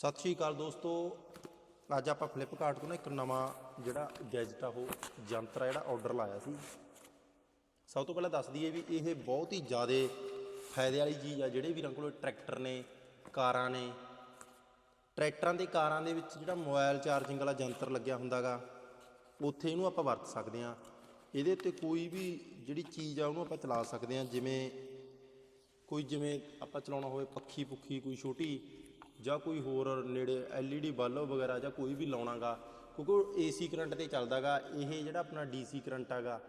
ਸਤਿ ਸ਼੍ਰੀ ਅਕਾਲ ਦੋਸਤੋ। ਅੱਜ ਆਪਾਂ ਫਲਿੱਪਕਾਰਟ ਤੋਂ ਨਾ ਇੱਕ ਨਵਾਂ ਜਿਹੜਾ ਗੈਜਟ ਆ, ਉਹ ਯੰਤਰ ਆ ਜਿਹੜਾ ਆਰਡਰ ਲਾਇਆ ਸੀ। ਸਭ ਤੋਂ ਪਹਿਲਾਂ ਦੱਸ ਦਈਏ ਵੀ ਇਹ ਬਹੁਤ ਹੀ ਜ਼ਿਆਦਾ ਫਾਇਦੇ ਵਾਲੀ ਚੀਜ਼ ਆ, ਜਿਹੜੇ ਵੀਰਾਂ ਕੋਲ ਟਰੈਕਟਰ ਨੇ, ਕਾਰਾਂ ਨੇ। ਟਰੈਕਟਰਾਂ ਤੇ ਕਾਰਾਂ ਦੇ ਵਿੱਚ ਜਿਹੜਾ ਮੋਬਾਈਲ ਚਾਰਜਿੰਗ ਵਾਲਾ ਯੰਤਰ ਲੱਗਿਆ ਹੁੰਦਾਗਾ, ਉੱਥੇ ਇਹਨੂੰ ਆਪਾਂ ਵਰਤ ਸਕਦੇ ਆ ਇਹਦੇ ਉੱਤੇ ਕੋਈ ਵੀ ਜਿਹੜੀ ਚੀਜ਼ ਆ, ਉਹਨੂੰ ਆਪਾਂ ਚਲਾ ਸਕਦੇ ਆ ਜਿਵੇਂ ਕੋਈ, ਜਿਵੇਂ ਆਪਾਂ ਚਲਾਉਣਾ ਹੋਵੇ ਪੱਖੀ ਪੁੱਖੀ ਕੋਈ ਛੋਟੀ ਜਾਂ ਕੋਈ ਹੋਰ ਨੇੜੇ LED ਬਲਬ ਵਗੈਰਾ ਜਾਂ ਕੋਈ ਵੀ ਲਾਉਣਾਗਾ, ਕਿਉਂਕਿ ਉਹ AC ਕਰੰਟ ਤੇ ਚੱਲਦਾਗਾ, ਇਹ ਜਿਹੜਾ ਆਪਣਾ DC ਕਰੰਟ ਹੈਗਾ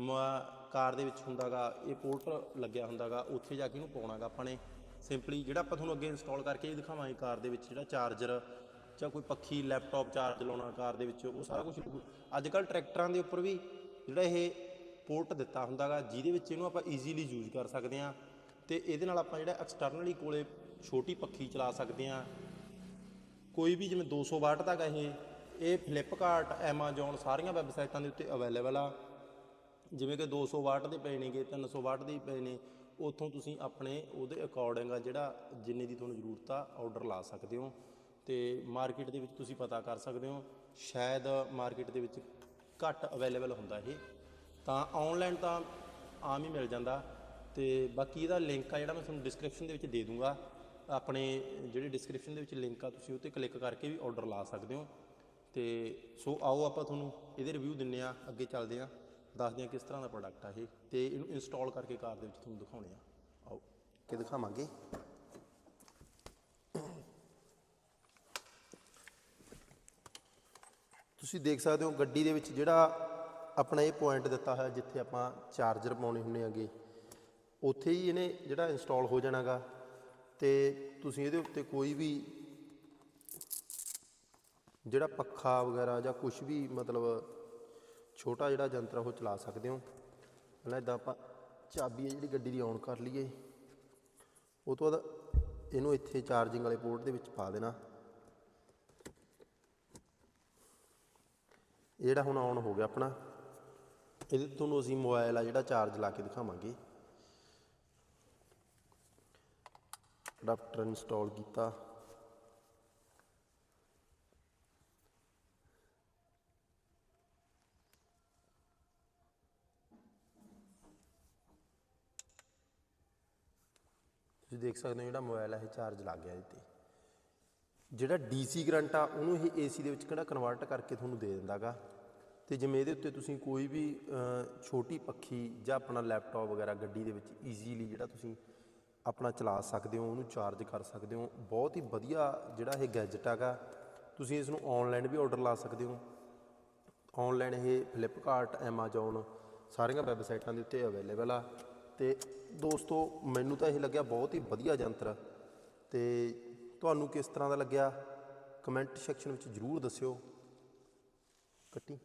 ਮ- ਕਾਰ ਦੇ ਵਿੱਚ ਹੁੰਦਾਗਾ, ਇਹ ਪੋਰਟ ਲੱਗਿਆ ਹੁੰਦਾਗਾ, ਉੱਥੇ ਜਾ ਕੇ ਇਹਨੂੰ ਪਾਉਣਾਗਾ ਆਪਾਂ ਨੇ। ਸਿੰਪਲੀ ਜਿਹੜਾ ਆਪਾਂ ਤੁਹਾਨੂੰ ਅੱਗੇ ਇੰਸਟਾਲ ਕਰਕੇ ਵੀ ਦਿਖਾਵਾਂਗੇ ਕਾਰ ਦੇ ਵਿੱਚ ਜਿਹੜਾ ਚਾਰਜਰ ਜਾਂ ਕੋਈ ਪੱਖੀ ਲੈਪਟਾਪ ਚਾਰਜ ਲਾਉਣਾ ਕਾਰ ਦੇ ਵਿੱਚ, ਉਹ ਸਾਰਾ ਕੁਝ ਅੱਜ ਕੱਲ ਟਰੈਕਟਰਾਂ ਦੇ ਉੱਪਰ ਵੀ ਜਿਹੜਾ ਇਹ ਪੋਰਟ ਦਿੱਤਾ ਹੁੰਦਾਗਾ, ਜਿਹਦੇ ਵਿੱਚ ਇਹਨੂੰ ਆਪਾਂ ਈਜ਼ੀਲੀ ਯੂਜ਼ ਕਰ ਸਕਦੇ ਹਾਂ। ਤੇ ਇਹਦੇ ਨਾਲ ਆਪਾਂ ਜਿਹੜਾ ਐਕਸਟਰਨਲੀ ਕੋਲੇ ਛੋਟੀ ਪੱਖੀ ਚਲਾ ਸਕਦੇ ਹਾਂ। ਕੋਈ ਵੀ ਜਿਵੇਂ 200 ਵਾਟ ਤੱਕ ਇਹ ਇਹ ਫਲਿੱਪਕਾਰਟ ਐਮਾਜ਼ੋਨ ਸਾਰੀਆਂ ਵੈਬਸਾਈਟਾਂ ਦੇ ਉੱਤੇ ਅਵੇਲੇਬਲ ਆ। ਜਿਵੇਂ ਕਿ 200 ਵਾਟ ਦੇ ਪਏ ਨੇਗੇ 300 ਵਾਟ ਦੇ ਪਏ ਨੇ, ਉੱਥੋਂ ਤੁਸੀਂ ਆਪਣੇ ਉਹਦੇ ਅਕੋਰਡਿੰਗ ਆ ਜਿਹੜਾ ਜਿੰਨੇ ਦੀ ਤੁਹਾਨੂੰ ਜ਼ਰੂਰਤ ਆ ਆਰਡਰ ਲਾ ਸਕਦੇ ਹੋ। ਤੇ ਮਾਰਕੀਟ ਦੇ ਵਿੱਚ ਤੁਸੀਂ ਪਤਾ ਕਰ ਸਕਦੇ ਹੋ, ਸ਼ਾਇਦ ਮਾਰਕੀਟ ਦੇ ਵਿੱਚ ਘੱਟ ਅਵੇਲੇਬਲ ਹੁੰਦਾ ਇਹ। ਤਾਂ ਆਨਲਾਈਨ ਤਾਂ ਆਮ ਹੀ ਮਿਲ ਜਾਂਦਾ। ਤੇ ਬਾਕੀ ਇਹਦਾ ਲਿੰਕ ਆ ਜਿਹੜਾ ਮੈਂ ਤੁਹਾਨੂੰ ਡਿਸਕ੍ਰਿਪਸ਼ਨ ਦੇ ਵਿੱਚ ਦੇ ਦੂੰਗਾ। ਆਪਣੇ ਜਿਹੜੇ ਡਿਸਕ੍ਰਿਪਸ਼ਨ ਦੇ ਵਿੱਚ ਲਿੰਕ ਆ, ਤੁਸੀਂ ਉਹ ਤੇ ਕਲਿੱਕ ਕਰਕੇ ਵੀ ਆਰਡਰ ਲਾ ਸਕਦੇ ਹੋ। ਤੇ ਸੋ ਆਓ ਆਪਾਂ ਤੁਹਾਨੂੰ ਇਹਦੇ ਰਿਵਿਊ ਦਿੰਨੇ ਆ, ਅੱਗੇ ਚੱਲਦੇ ਆ। ਦੱਸਦੇ ਆ ਕਿਸ ਤਰ੍ਹਾਂ ਦਾ ਪ੍ਰੋਡਕਟ ਆ ਇਹ, ਤੇ ਇਹਨੂੰ ਇੰਸਟਾਲ ਕਰਕੇ ਕਾਰ ਦੇ ਵਿੱਚ ਤੁਹਾਨੂੰ ਦਿਖਾਉਣੇ ਆ। ਆਓ ਕਿ ਦਿਖਾਵਾਂਗੇ। ਤੁਸੀਂ ਦੇਖ ਸਕਦੇ ਹੋ ਗੱਡੀ ਦੇ ਵਿੱਚ ਜਿਹੜਾ ਆਪਣਾ ਇਹ ਪੁਆਇੰਟ ਦਿੱਤਾ ਹੋਇਆ, ਜਿੱਥੇ ਆਪਾਂ ਚਾਰਜਰ ਪਾਉਣੇ ਹੁੰਦੇ ਆਗੇ ਉੱਥੇ ਹੀ ਇਹਨੇ ਜਿਹੜਾ ਇੰਸਟਾਲ ਹੋ ਜਾਣਾਗਾ ਤੇ ਤੁਸੀਂ ਇਹਦੇ ਉੱਤੇ ਕੋਈ ਵੀ ਜਿਹੜਾ ਪੱਖਾ ਵਗੈਰਾ ਜਾਂ ਕੁਝ ਵੀ ਮਤਲਬ ਛੋਟਾ ਜਿਹੜਾ ਯੰਤਰ ਆ ਉਹ ਚਲਾ ਸਕਦੇ ਹੋ। ਪਹਿਲਾਂ ਇਦਾਂ ਆਪਾਂ ਚਾਬੀ ਹੈ ਜਿਹੜੀ ਗੱਡੀ ਦੀ ਔਨ ਕਰ ਲਈਏ। ਉਹ ਤੋਂ ਬਾਅਦ ਇਹਨੂੰ ਇੱਥੇ ਚਾਰਜਿੰਗ ਵਾਲੇ ਪੋਰਟ ਦੇ ਵਿੱਚ ਪਾ ਦੇਣਾ। ਇਹ ਜਿਹੜਾ ਹੁਣ ਔਨ ਹੋ ਗਿਆ ਆਪਣਾ, ਇਹਦੇ ਤੋਂ ਤੁਹਾਨੂੰ ਅਸੀਂ ਮੋਬਾਈਲ ਆ ਜਿਹੜਾ ਚਾਰਜ ਲਾ ਕੇ ਦਿਖਾਵਾਂਗੇ। ਅਡਾਪਟਰ ਇੰਸਟਾਲ ਕੀਤਾ। ਤੁਸੀਂ ਦੇਖ ਸਕਦੇ ਹੋ ਜਿਹੜਾ ਮੋਬਾਈਲ ਹੈ ਇਹ ਚਾਰਜ ਲੱਗ ਗਿਆ ਇਹਦੇ ਤੇ। ਜਿਹੜਾ DC ਕਰੰਟ ਆ, ਉਹਨੂੰ ਇਹ AC ਦੇ ਵਿੱਚ ਕਿਹੜਾ ਕਨਵਰਟ ਕਰਕੇ ਤੁਹਾਨੂੰ ਦੇ ਦਿੰਦਾਗਾ। ਤੇ ਜਿਵੇਂ ਇਹਦੇ ਉੱਤੇ ਤੁਸੀਂ ਕੋਈ ਵੀ ਛੋਟੀ ਪੱਖੀ ਜਾਂ ਆਪਣਾ ਲੈਪਟਾਪ ਵਗੈਰਾ ਗੱਡੀ ਦੇ ਵਿੱਚ ਈਜ਼ੀਲੀ ਜਿਹੜਾ ਤੁਸੀਂ ਆਪਣਾ ਚਲਾ ਸਕਦੇ ਹੋ, ਉਹਨੂੰ ਚਾਰਜ ਕਰ ਸਕਦੇ ਹੋ। ਬਹੁਤ ਹੀ ਵਧੀਆ ਜਿਹੜਾ ਇਹ ਗੈਜਟ ਹੈਗਾ। ਤੁਸੀਂ ਇਸ ਨੂੰ ਆਨਲਾਈਨ ਵੀ ਆਰਡਰ ਲਾ ਸਕਦੇ ਹੋ। ਆਨਲਾਈਨ ਇਹ ਫਲਿੱਪਕਾਰਟ ਐਮਾਜ਼ੋਨ ਸਾਰੀਆਂ ਵੈਬਸਾਈਟਾਂ ਦੇ ਉੱਤੇ ਅਵੇਲੇਬਲ ਆ। ਤੇ ਦੋਸਤੋ, ਮੈਨੂੰ ਤਾਂ ਇਹ ਲੱਗਿਆ ਬਹੁਤ ਹੀ ਵਧੀਆ ਯੰਤਰ ਤੇ ਤੁਹਾਨੂੰ ਕਿਸ ਤਰ੍ਹਾਂ ਦਾ ਲੱਗਿਆ? ਕਮੈਂਟ ਸੈਕਸ਼ਨ ਵਿੱਚ ਜਰੂਰ ਦੱਸਿਓ। ਕੱਟੀ।